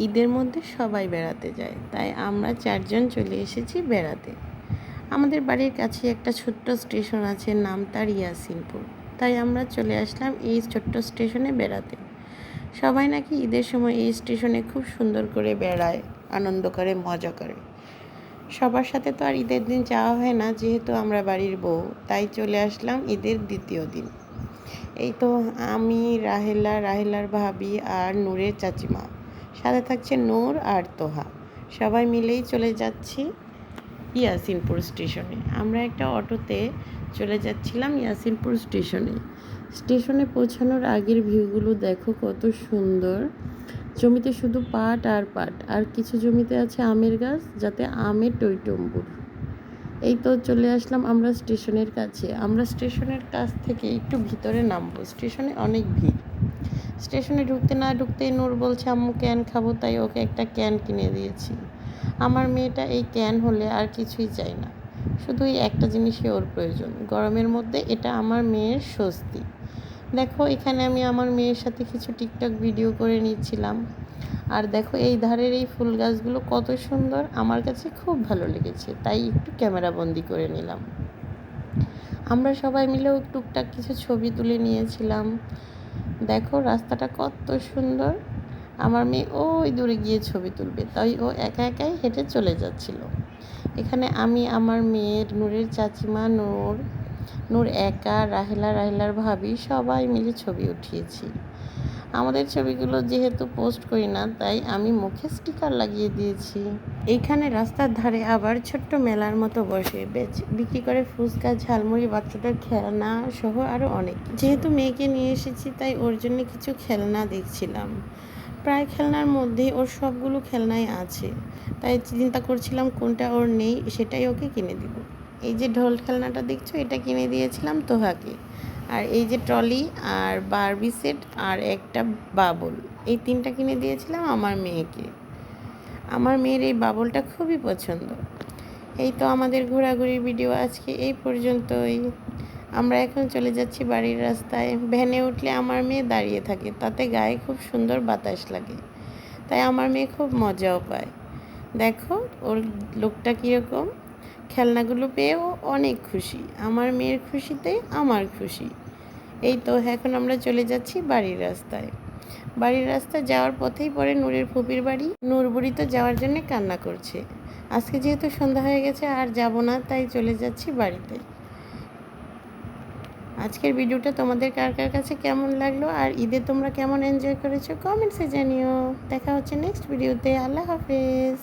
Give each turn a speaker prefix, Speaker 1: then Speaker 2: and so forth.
Speaker 1: ঈদের মধ্যে সবাই বেড়াতে যায়। তাই আমরা চারজন চলে এসেছি বেড়াতে। আমাদের বাড়ির কাছে একটা ছোট্ট স্টেশন আছে, নাম তার ইয়াসিনপুর। তাই আমরা চলে আসলাম এই ছোট্ট স্টেশনে বেড়াতে। সবাই নাকি ঈদের সময় এই স্টেশনে খুব সুন্দর করে বেড়ায়, আনন্দ করে, মজা করে। সবার সাথে তো আর ঈদের দিন যাওয়া হয় না, যেহেতু আমরা বাড়ির বউ, তাই চলে আসলাম ঈদের দ্বিতীয় দিন। এই তো আমি, রাহেলা, রাহেলার ভাবি আর নূরের চাচিমা। সাথে থাকছে নূর আর তোহা। সবাই মিলেই চলে যাচ্ছি ইয়াসিনপুর স্টেশনে। আমরা একটা অটোতে চলে যাচ্ছিলাম ইয়াসিনপুর স্টেশনে। স্টেশনে পৌঁছানোর আগের ভিউগুলো দেখো কত সুন্দর। জমিতে শুধু পাট আর পাট, আর কিছু জমিতে আছে আমের গাছ, যাতে আমের টইটম্বুর। এই তো চলে আসলাম আমরা স্টেশনের কাছে। আমরা স্টেশনের কাছ থেকে একটু ভিতরে নামবো। স্টেশনে অনেক ভিড়। স্টেশনে ঢুকতে না ঢুকতেই নূর বলছে, আম্মু, ক্যান খাব। তাই ওকে একটা ক্যান কিনে দিয়েছি। আমার মেয়েটা এই ক্যান হলে আর কিছুই চাই না। শুধু এই একটা জিনিসই ওর প্রয়োজন, গরমের মধ্যে এটা আমার মেয়ের স্বস্তি। দেখো, এখানে আমি আমার মেয়ের সাথে কিছু টিকটক ভিডিও করে নিচ্ছিলাম। আর দেখো, এই ধারের এই ফুল গাছগুলো কত সুন্দর। আমার কাছে খুব ভালো লেগেছে, তাই একটু ক্যামেরা বন্দি করে নিলাম। আমরা সবাই মিলেও টুকটাক কিছু ছবি তুলে নিয়েছিলাম। দেখো রাস্তাটা কত সুন্দর। আমার মেয়ে ওই দূরে গিয়ে ছবি তুলবে, তাই ও একা একাই হেঁটে চলে যাচ্ছিল। এখানে আমি, আমার মেয়ের, নূরের চাচিমা, নূর নূর একা, রাহেলা, রাহেলার ভাবি সবাই মিলে ছবি উঠিয়েছি। আমাদের ছবিগুলো যেহেতু পোস্ট করি না, তাই আমি মুখে স্টিকার লাগিয়ে দিয়েছি। এইখানে রাস্তার ধারে আবার ছোট্ট মেলার মতো বসে। বেচ বিক্রি করে ফুচকা, ঝালমুড়ি, বাচ্চাদের খেলনা সহ আরও অনেক যেহেতু মেয়েকে নিয়ে এসেছি, তাই ওর জন্য কিছু খেলনা দেখছিলাম। প্রায় খেলনার মধ্যে ওর সবগুলো খেলনাই আছে। তাই চিন্তা করছিলাম কোনটা ওর নেই, সেটাই ওকে কিনে দিব। এই যে ঢোল খেলনাটা দেখছ, এটা কিনে দিয়েছিলাম তোহাকে। আর এই যে ট্রলি আর বারবি সেট আর একটা বাবল। এই তিনটা কিনে দিয়েছিলাম আমার মেয়েকে। আমার মেয়ের এই বাবলটা খুবই পছন্দ। এই তো আমাদের ঘোরাঘুরির ভিডিও আজকে এই পর্যন্তই। আমরা এখন চলে যাচ্ছি বাড়ির রাস্তায়। ভ্যানে উঠলে আমার মেয়ে দাঁড়িয়ে থাকে, তাতে গায়ে খুব সুন্দর বাতাস লাগে। তাই আমার মেয়ে খুব মজাও পায়। দেখো ওর লোকটা কীরকম। খেলনাগুলো পেয়েও অনেক খুশি। আমার মেয়ের খুশিতে আমার খুশি। এই তো এখন আমরা চলে যাচ্ছি বাড়ির রাস্তায়। বাড়ির রাস্তায় যাওয়ার পথেই পরে নূরের ফুপির বাড়ি। নূরবুড়ি তো যাওয়ার জন্য কান্না করছে। আজকে যেহেতু সন্ধ্যা হয়ে গেছে, আর যাব না, তাই চলে যাচ্ছি বাড়িতে। আজকের ভিডিওটা তোমাদের কার কার কাছে কেমন লাগল, আর ঈদে তোমরা কেমন এনজয় করেছ কমেন্টসে জানিও। দেখা হচ্ছে নেক্সট ভিডিওতে আল্লাহ হাফেজ।